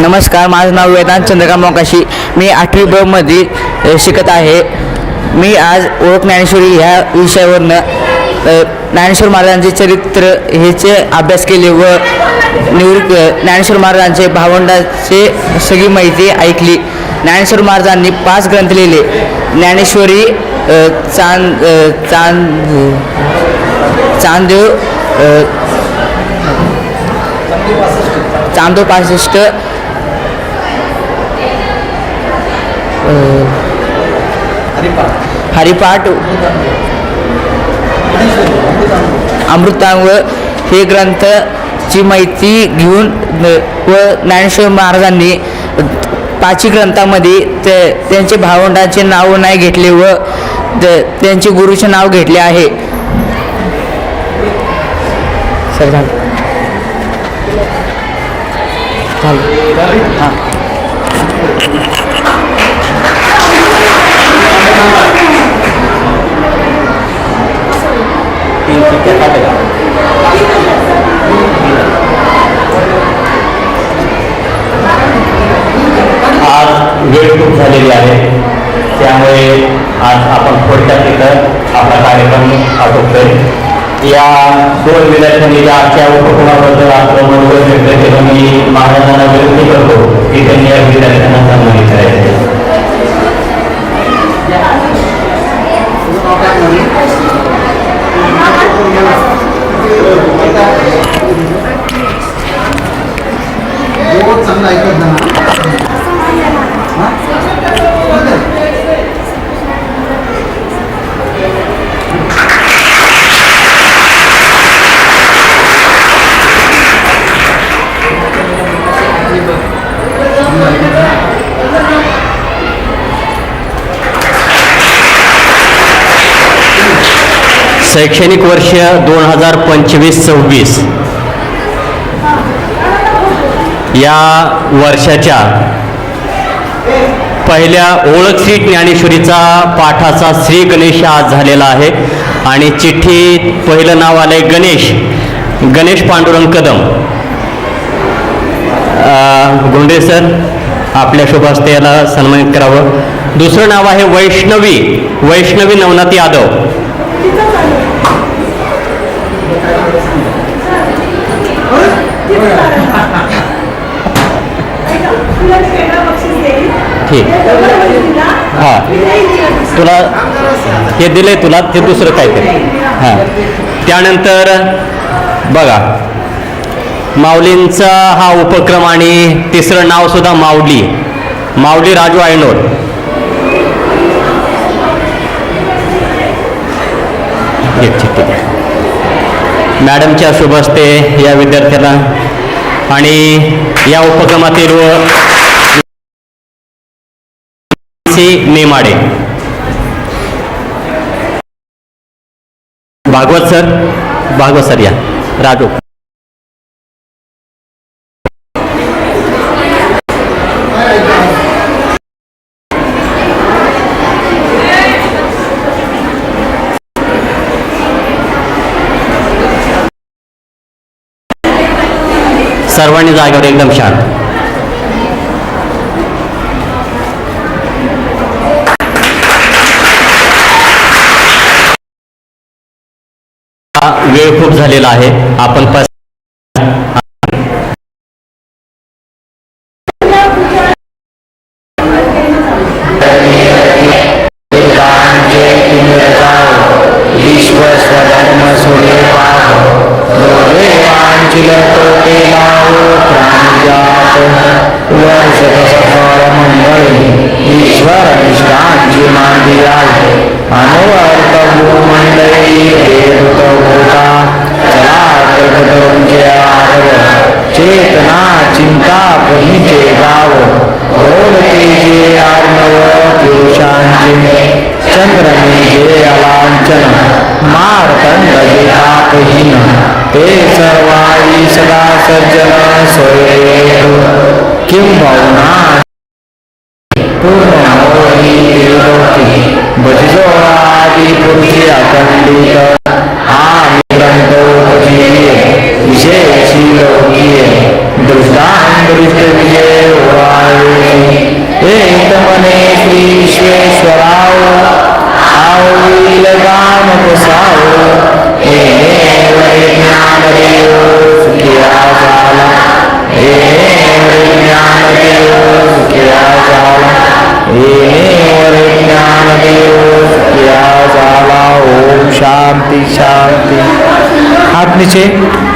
नमस्कार माझं नाव वेदांत चंद्रकांत मोकाशी. मी आठवी ब मध्ये शिकत आहे. मी आज ओळख ज्ञानेश्वरी ह्या विषयावरनं ज्ञानेश्वर महाराजांचे चरित्र ह्याचे अभ्यास केले व निवृत्त ज्ञानेश्वर महाराजांचे भावंडाचे सगळी माहिती ऐकली. ज्ञानेश्वर महाराजांनी पाच ग्रंथ लिहिले. ज्ञानेश्वरी चांद चांद चांदेव चांदो पासष्ट. हरिपाठ. अमृतांग हे ग्रंथची माहिती घेऊन व ज्ञानेश्वर महाराजांनी पाची ग्रंथामध्ये ते त्यांचे भावंडांचे नाव नाही घेतले व त्यांचे गुरुचे नाव घेतले आहे. सर झालं. झालं. हां आज वेळ खूप झालेली आहे. त्यामुळे आज आपण थोडक्यात तिथं आपला कार्यक्रम आटोपतोय. या दोन विद्यार्थ्यांनी आजच्या उपक्रमाबद्दल आपलं मनोगत व्यक्त केलं मी महाराजांना विनंती करतो की त्यांनी या विद्यार्थ्यांना सन्मानित आहे. शैक्षणिक वर्ष दोन हजार पंचवीस सव्वीस. या वर्षाच्या पहिल्या ओळख श्री ज्ञानेश्वरीचा पाठाचा श्री गणेश आज झालेला आहे. आणि चिठ्ठीत पहिलं नाव आलं आहे गणेश गणेश पांडुरंग कदम. गुंडे सर आपल्या शुभ याला सन्मानित करावं. दुसरं नाव आहे वैष्णवी वैष्णवी नवनाथ यादव. ठीक. हां. तुला हे दिले तुला ते दुसरं काहीतरी. हां. त्यानंतर बघा माऊलींचा हा उपक्रम आणि तिसरं नाव सुद्धा माऊली. माऊली राजू आयनोड ठीक ठीक ठीक आहे. मॅडमच्या शुभ हस्ते या विद्यार्थ्याला आणि या उपक्रमातील व C Nemade Bhagwat sir Bhagwat sir या. राजू. सर्वांनी जागेवर एकदम शांत. हा वेळ खूप झालेला आहे. आपण माता भूमिते गावो भोलते आर्णव पुरुषांजिने चंद्रमे ये अलांचन मार्तंडविहापहीन ते सर्वायि सदा सज्जन स्वयं किं भवना पूर्णमोहि त्रिलोकि कृष्ण विजय होवावे हे तमने हे ज्ञानदेव सुखिया झाला हे ज्ञानदेव सुखिया झाला हे ज्ञानदेव सुखिया झाला ओम शांती शांती। हात नीचे।